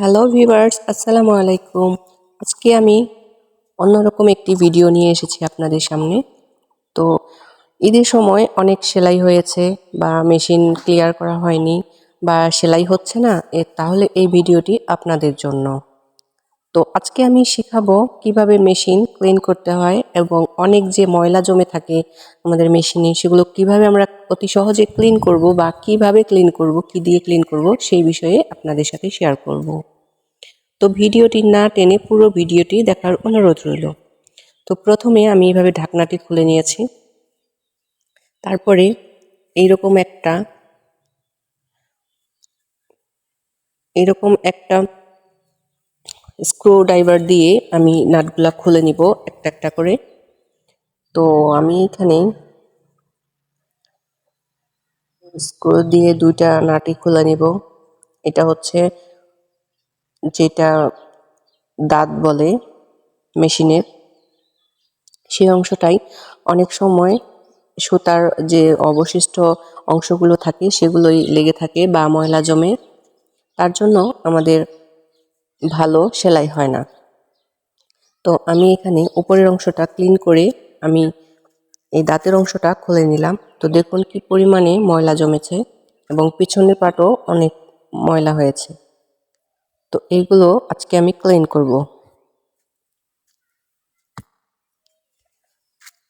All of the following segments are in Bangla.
হ্যালো ভিউয়ার্স আসসালামু আলাইকুম। আজকে আমি অন্যরকম একটি ভিডিও নিয়ে এসেছি আপনাদের সামনে। তো ঈদের সময় অনেক সেলাই হয়েছে বা মেশিন ক্লিয়ার করা হয়নি বা সেলাই হচ্ছে না, এ তাহলে এই ভিডিওটি আপনাদের জন্য। তো আজকে আমি শেখাবো কীভাবে মেশিন ক্লিন করতে হয় এবং অনেক যে ময়লা জমে থাকে আমাদের মেশিনে, সেগুলো কীভাবে আমরা অতি সহজে ক্লিন করব বা কীভাবে ক্লিন করব, কি দিয়ে ক্লিন করব, সেই বিষয়ে আপনাদের সাথে শেয়ার করব। তো ভিডিওটি না টেনে পুরো ভিডিওটি দেখার অনুরোধ রইল। তো প্রথমে আমি এইভাবে ঢাকনাটি খুলে নিয়েছি। তারপরে এইরকম একটা এরকম একটা স্ক্রু ড্রাইভার দিয়ে আমি নাটগুলা খুলে নিব একটা একটা করে। তো আমি এখানে স্ক্রু দিয়ে দুইটা নাটই খুলে নিব। এটা হচ্ছে যেটা দাঁত বলে মেশিনের। সেই অংশটাই অনেক সময় সুতার যে অবশিষ্ট অংশগুলো থাকে সেগুলোই লেগে থাকে বা ময়লা জমে। তার জন্য আমাদের ভালো, সেলাই হয় না। তো আমি এখানে উপরের অংশটা ক্লিন করে আমি এই দাঁতের অংশটা খুলে নিলাম। তো দেখুন কি পরিমাণে ময়লা জমেছে এবং পিছনের পাটও অনেক ময়লা হয়েছে। তো এইগুলো আজকে আমি ক্লিন করব।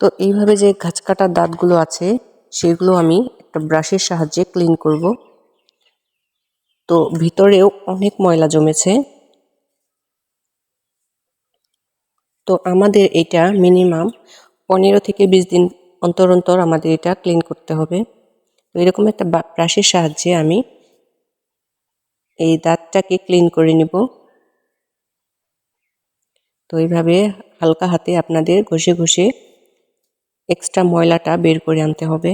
তো এইভাবে যে গাছ কাটার দাঁতগুলো আছে, সেগুলো আমি একটা ব্রাশের সাহায্যে ক্লিন করব। তো ভিতরেও অনেক ময়লা জমেছে। তো আমাদের এটা মিনিমাম পনেরো থেকে বিশ দিন অন্তর অন্তর আমাদের এটা ক্লিন করতে হবে। তো এরকম একটা ব্রাশের সাহায্যে আমি এই দাঁতটাকে ক্লিন করে নিব। তো এইভাবে হালকা হাতে আপনাদের ঘষে ঘষে এক্সট্রা ময়লাটা বের করে আনতে হবে।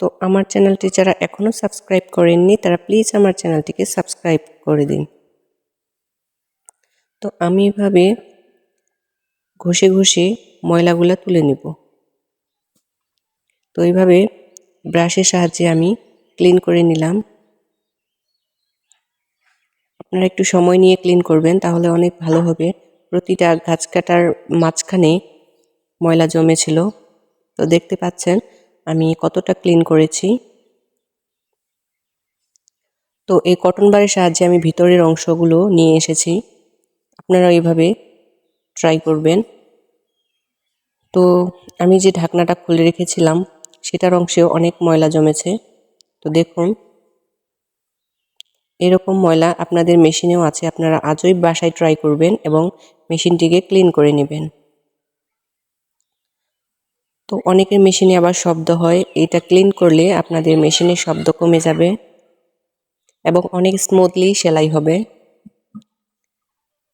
তো আমার চ্যানেলটি যারা এখনও সাবস্ক্রাইব করেননি, তারা প্লিজ আমার চ্যানেলটিকে সাবস্ক্রাইব করে দিন। তো আমি এভাবে ঘষে ঘষে ময়লাগুলো তুলে নিব। তো এইভাবে ব্রাশের সাহায্যে আমি ক্লিন করে নিলাম। আপনারা একটু সময় নিয়ে ক্লিন করবেন, তাহলে অনেক ভালো হবে। প্রতিটা গাছ কাটার মাঝখানে ময়লা জমেছিল। তো দেখতে পাচ্ছেন, আমি কতটা ক্লিন করেছি। তো এই কটন বারের সাহায্যে আমি ভিতরের অংশগুলো নিয়ে এসেছি। আপনারা এইভাবে ট্রাই করবেন। তো আমি যে ঢাকনাটা খুলে রেখেছিলাম, সেটার অংশেও অনেক ময়লা জমেছে। তো দেখুন, এরকম ময়লা আপনাদের মেশিনেও আছে, আপনারা আজই বাসায় ট্রাই করবেন এবং মেশিনটিকে ক্লিন করে নেবেন। তো অনেকের মেশিনে আবার শব্দ হয়, এটা ক্লিন করলে আপনাদের মেশিনের শব্দ কমে যাবে এবং অনেক স্মুথলি সেলাই হবে।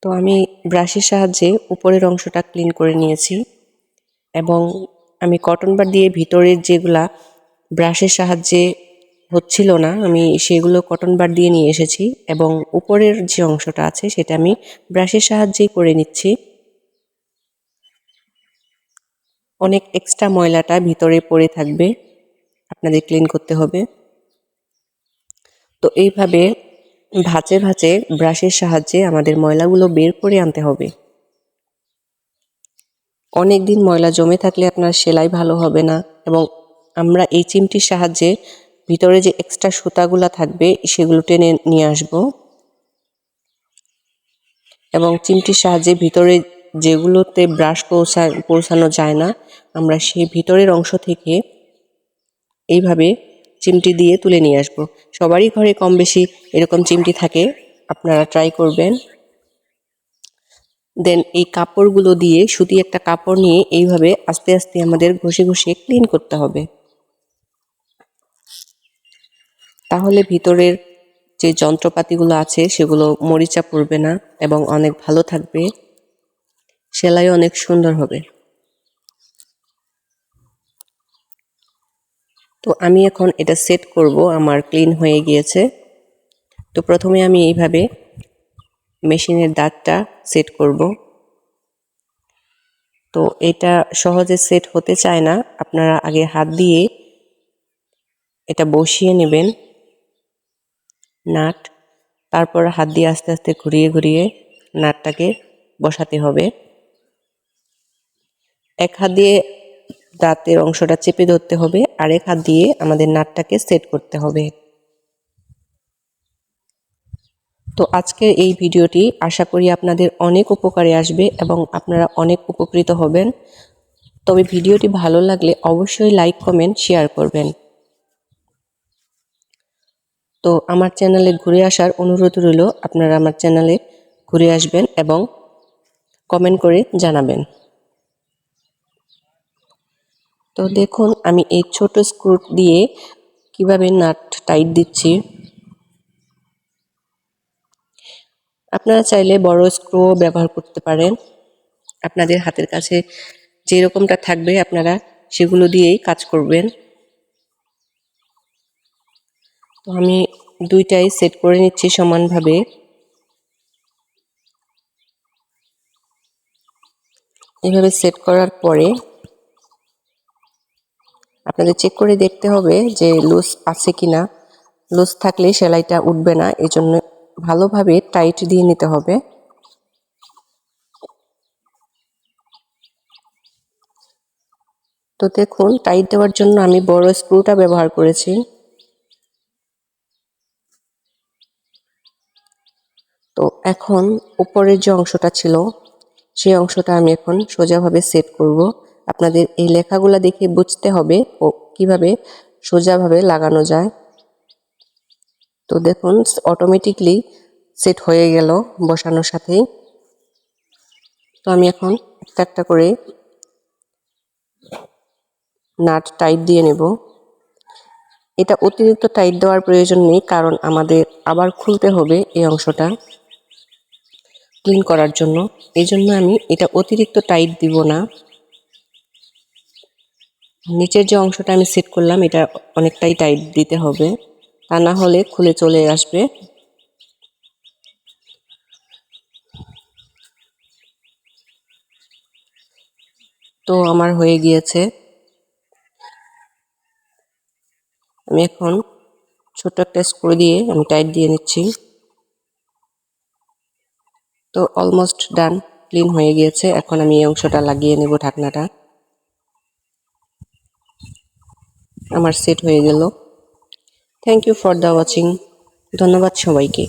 তো আমি ব্রাশের সাহায্যে উপরের অংশটা ক্লিন করে নিয়েছি এবং আমি কটন বার দিয়ে ভিতরের যেগুলা ব্রাশের সাহায্যে হচ্ছিল না, আমি সেগুলো কটন বার দিয়ে নিয়ে এসেছি এবং উপরের যে অংশটা আছে সেটা আমি ব্রাশের সাহায্যেই করে নিচ্ছি। অনেক এক্সট্রা ময়লাটা ভিতরে পড়ে থাকবে, আপনাদের ক্লিন করতে হবে। তো এইভাবে ভাঁচে ভাঁচে ব্রাশের সাহায্যে আমাদের ময়লাগুলো বের করে আনতে হবে। অনেক দিন ময়লা জমে থাকলে আপনার সেলাই ভালো হবে না এবং আমরা এই চিমটির সাহায্যে ভিতরে যে এক্সট্রা সুতাগুলা থাকবে সেগুলো টেনে নিয়ে আসব। এবং চিমটির সাহায্যে ভিতরে যেগুলোতে ব্রাশ পৌঁছা, পৌঁছানো যায় না, আমরা সেই ভিতরের অংশ থেকে এইভাবে চিমটি দিয়ে তুলে নিয়ে আসব। সবারই ঘরে কম বেশি এরকম চিমটি থাকে, আপনারা ট্রাই করবেন। দেন এই কাপড়গুলো দিয়ে সুতি একটা কাপড় নিয়ে এইভাবে আস্তে আস্তে আমাদের ঘষে ঘষে ক্লিন করতে হবে। তাহলে ভিতরের যে যন্ত্রপাতিগুলো আছে সেগুলো মরিচা পড়বে না এবং অনেক ভালো থাকবে। সেলাই অনেক সুন্দর হবে। তো আমি এখন এটা সেট করব, আমার ক্লিন হয়ে গিয়েছে। তো প্রথমে আমি এইভাবে মেশিনের দাঁতটা সেট করব। তো এটা সহজে সেট হতে চায় না, আপনারা আগে হাত দিয়ে এটা বসিয়ে নেবেন, নাট। তারপর হাত দিয়ে আস্তে আস্তে ঘুরিয়ে ঘুরিয়ে নাটটাকে বসাতে হবে। এক হাত দিয়ে দাঁতের অংশটা চেপে ধরতে হবে, আরেক হাত দিয়ে আমাদের নাটটাকে সেট করতে হবে। তো আজকের এই ভিডিওটি আশা করি আপনাদের অনেক উপকারে আসবে এবং আপনারা অনেক উপকৃত হবেন। তবে ভিডিওটি ভালো লাগলে অবশ্যই লাইক, কমেন্ট, শেয়ার করবেন। তো আমার চ্যানেলে ঘুরে আসার অনুরোধ রইল, আপনারা আমার চ্যানেলে ঘুরে আসবেন এবং কমেন্ট করে জানাবেন। তো দেখুন, আমি এই ছোট স্ক্রু দিয়ে কীভাবে নাট টাইট দিচ্ছি। আপনারা চাইলে বড় স্ক্রু ব্যবহার করতে পারেন। আপনাদের হাতের কাছে যে রকমটা থাকবে আপনারা সেগুলো দিয়েই কাজ করবেন। তো আমি দুইটাই সেট করে নিচ্ছি সমানভাবে। এভাবে সেট করার পরে আপনাদের চেক করে দেখতে হবে যে লুজ আছে কিনা। লুজ থাকলে সেলাইটা উঠবে না এই জন্য ভালোভাবে টাইট দিয়ে নিতে হবে। তো দেখুন টাইট দেওয়ার জন্য আমি বড় স্ক্রুটা ব্যবহার করেছি। তো এখন উপরের যে অংশটা ছিল, সেই অংশটা আমি এখন সোজাভাবে সেট করব। আপনাদের এই লেখাগুলো দেখে বুঝতে হবে ও কীভাবে সোজাভাবে লাগানো যায়। তো দেখুন অটোমেটিকলি সেট হয়ে গেল বসানোর সাথেই তো আমি এখন একটা একটা করে নাট টাইট দিয়ে নেব। এটা অতিরিক্ত টাইট দেওয়ার প্রয়োজন নেই, কারণ আমাদের আবার খুলতে হবে এই অংশটা ক্লিন করার জন্য। এই জন্য আমি এটা অতিরিক্ত টাইট দিব না। নিচের যে অংশটা আমি সেট করলাম, এটা অনেকটাই টাইট দিতে হবে। তা না হলে খুলে চলে আসবে। তো আমার হয়ে গিয়েছে। আমি এখন ছোট একটা স্ক্রু দিয়ে আমি টাইট দিয়ে নিচ্ছি। তো অলমোস্ট ডান ক্লিন হয়ে গিয়েছে। এখন আমি এই অংশটা লাগিয়ে নেব ঢাকনাটা। আমার সেট হয়ে গেল। Thank you for the watching ধন্যবাদ সবাইকে।